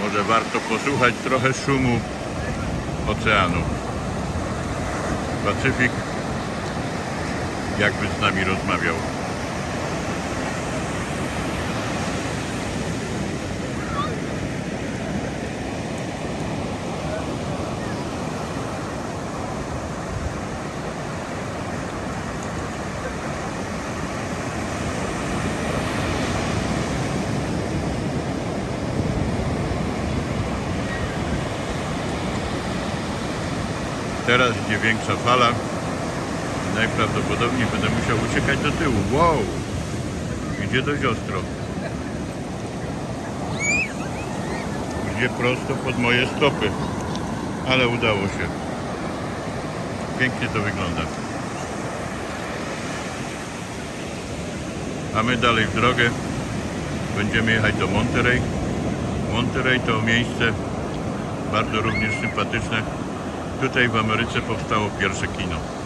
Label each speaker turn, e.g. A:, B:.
A: Może warto posłuchać trochę szumu oceanu. Pacyfik jakby z nami rozmawiał. Teraz idzie większa fala. Najprawdopodobniej będę musiał uciekać do tyłu. Wow! Idzie dość ostro. Idzie prosto pod moje stopy. Ale udało się. Pięknie to wygląda. A my dalej w drogę. Będziemy jechać do Monterey. Monterey to miejsce bardzo również sympatyczne. Tutaj w Ameryce powstało pierwsze kino.